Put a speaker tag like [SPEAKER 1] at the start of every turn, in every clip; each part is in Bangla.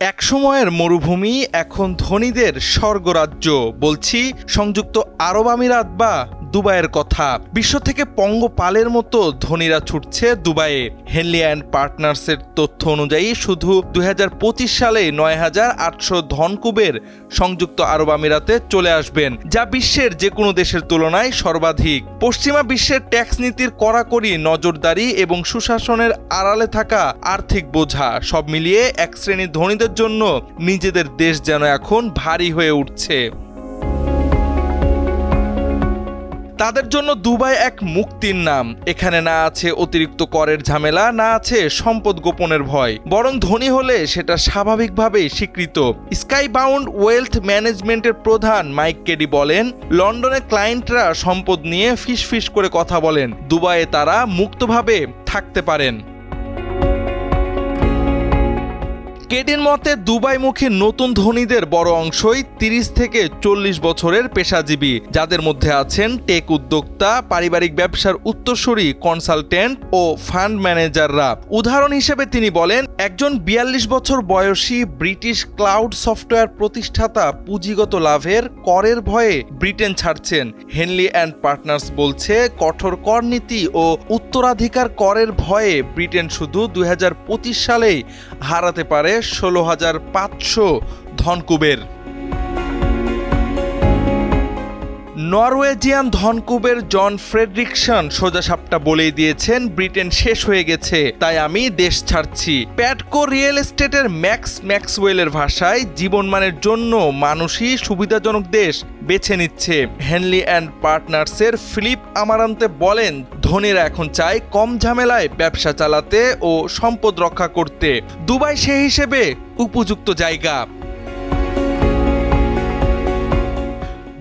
[SPEAKER 1] একসময়ের মরুভূমি এখন ধনীদের স্বর্গরাজ্য বলছি সংযুক্ত আরব আমিরাত বা দুবাইয়ের কথা। বিশ্ব থেকে পঙ্গপালের মতো ধনীরা ছুটছে দুবাইয়ে। হেনলি অ্যান্ড পার্টনার্সের তথ্য অনুযায়ী শুধু দু হাজার পঁচিশ সালে নয় হাজার আটশো ধনকুবের সংযুক্ত আরব আমিরাতে চলে আসবেন, যা বিশ্বের যে কোনো দেশের তুলনায় সর্বাধিক। পশ্চিমা বিশ্বের ট্যাক্স নীতির কড়াকড়ি নজরদারি এবং সুশাসনের আড়ালে থাকা আর্থিক বোঝা, সব মিলিয়ে এক শ্রেণির ধনীদের জন্য নিজেদের দেশ যেন এখন ভারী হয়ে উঠছে। তাদের জন্য দুবাই এক মুক্তির নাম। এখানে না আছে অতিরিক্ত করের ঝামেলা, না আছে সম্পদ গোপনের ভয়। বরং ধনী হলে সেটা স্বাভাবিকভাবেই স্বীকৃত। স্কাই বাউন্ড ওয়েলথ ম্যানেজমেন্টের প্রধান মাইক কেডি বলেন, লন্ডনে ক্লায়েন্টরা সম্পদ নিয়ে ফিসফিস করে কথা বলেন। দুবাইয়ে তারা মুক্তভাবে থাকতে পারেন। কেডির মতে দুবাইমুখী নতুন ধনীদের বড় অংশই তিরিশ থেকে চল্লিশ বছরের পেশাজীবী, যাদের মধ্যে আছেন টেক উদ্যোক্তা, পারিবারিক ব্যবসার উত্তরসূরি কনসালটেন্ট ও ফান্ড ম্যানেজাররা। উদাহরণ হিসেবে তিনি বলেন একজন বিয়াল্লিশ বছর বয়সী ব্রিটিশ ক্লাউড সফটওয়্যার প্রতিষ্ঠাতা পুঁজিগত লাভের করের ভয়ে ব্রিটেন ছাড়ছেন। হেনলি অ্যান্ড পার্টনার্স বলছে, কঠোর কর নীতি ও উত্তরাধিকার করের ভয়ে ব্রিটেন শুধু দু হাজার পঁচিশ সালেই হারাতে পারে ষোলো হাজার পাঁচশো ধনকুবের। নরওয়েজিয়ান ধনকুবের জন ফ্রেডরিকসন সোজাসাপটা বলেই দিয়েছেন, ব্রিটেন শেষ হয়ে গেছে, তাই আমি দেশ ছাড়ছি। প্যাটকো রিয়েল এস্টেটের ম্যাক্স ম্যাক্সওয়েলের ভাষায়, জীবনমানের জন্য মানুষই সুবিধাজনক দেশ বেছে নিচ্ছে। হেনলি অ্যান্ড পার্টনার্সের ফিলিপ আমারান্তে বলেন, ধনীরা এখন চায় কম ঝামেলায় ব্যবসা চালাতে ও সম্পদ রক্ষা করতে। দুবাই সে হিসেবে উপযুক্ত জায়গা।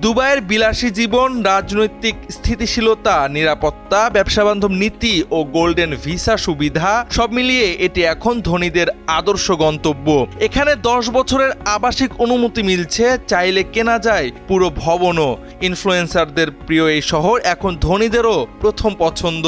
[SPEAKER 1] দুবাইয়ের বিলাসী জীবন, রাজনৈতিক স্থিতিশীলতা, নিরাপত্তা, ব্যবসাবান্ধব নীতি ও গোল্ডেন ভিসা সুবিধা সব মিলিয়ে এটি এখন ধনীদের আদর্শ গন্তব্য। এখানে দশ বছরের আবাসিক অনুমতি মিলছে, চাইলে কেনা যায় পুরো ভবনও। ইনফ্লুয়েন্সারদের প্রিয় এই শহর এখন ধনীদেরও প্রথম পছন্দ।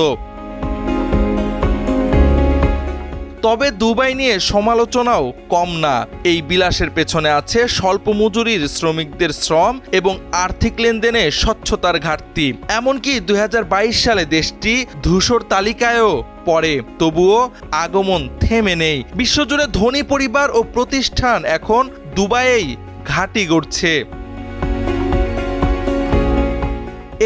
[SPEAKER 1] তবে দুবাই নিয়ে সমালোচনাও কম না। এই বিলাসের পেছনে আছে স্বল্প মজুরির শ্রমিকদের শ্রম এবং আর্থিক লেনদেনে স্বচ্ছতার ঘাটতি। এমনকি দুই হাজার বাইশ সালে দেশটি ধূসর তালিকায়ও পড়ে। তবুও আগমন থেমে নেই। বিশ্বজুড়ে ধনী পরিবার ও প্রতিষ্ঠান এখন দুবাইয়েই ঘাঁটি গড়ছে।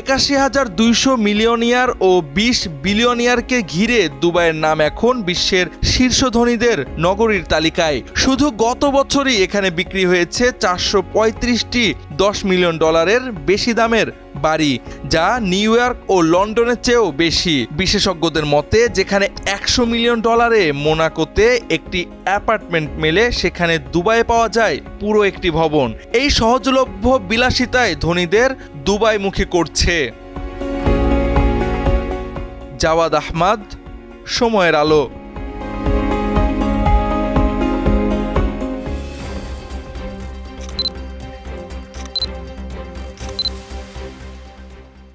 [SPEAKER 1] একাশি হাজার দুইশো মিলিয়নিয়ার ও বিশ বিলিয়নিয়ারকে ঘিরে দুবাইয়ের নাম এখন বিশ্বের শীর্ষ ধনীদের নগরীর তালিকায়। শুধু গত বছরই এখানে বিক্রি হয়েছে চারশো পঁয়ত্রিশটি দশ মিলিয়ন ডলারের বেশি দামের বাড়ি, যা নিউ ইয়র্ক ও লন্ডনের চেয়েও বেশি। বিশেষজ্ঞদের মতে, যেখানে একশো মিলিয়ন ডলারে মোনাকোতে একটি অ্যাপার্টমেন্ট মেলে, সেখানে দুবাইয়ে পাওয়া যায় পুরো একটি ভবন। এই সহজলভ্য বিলাসিতায় ধনীদের দুবাইমুখী করছে। জাওয়াদ আহমাদ সময়ের আলো।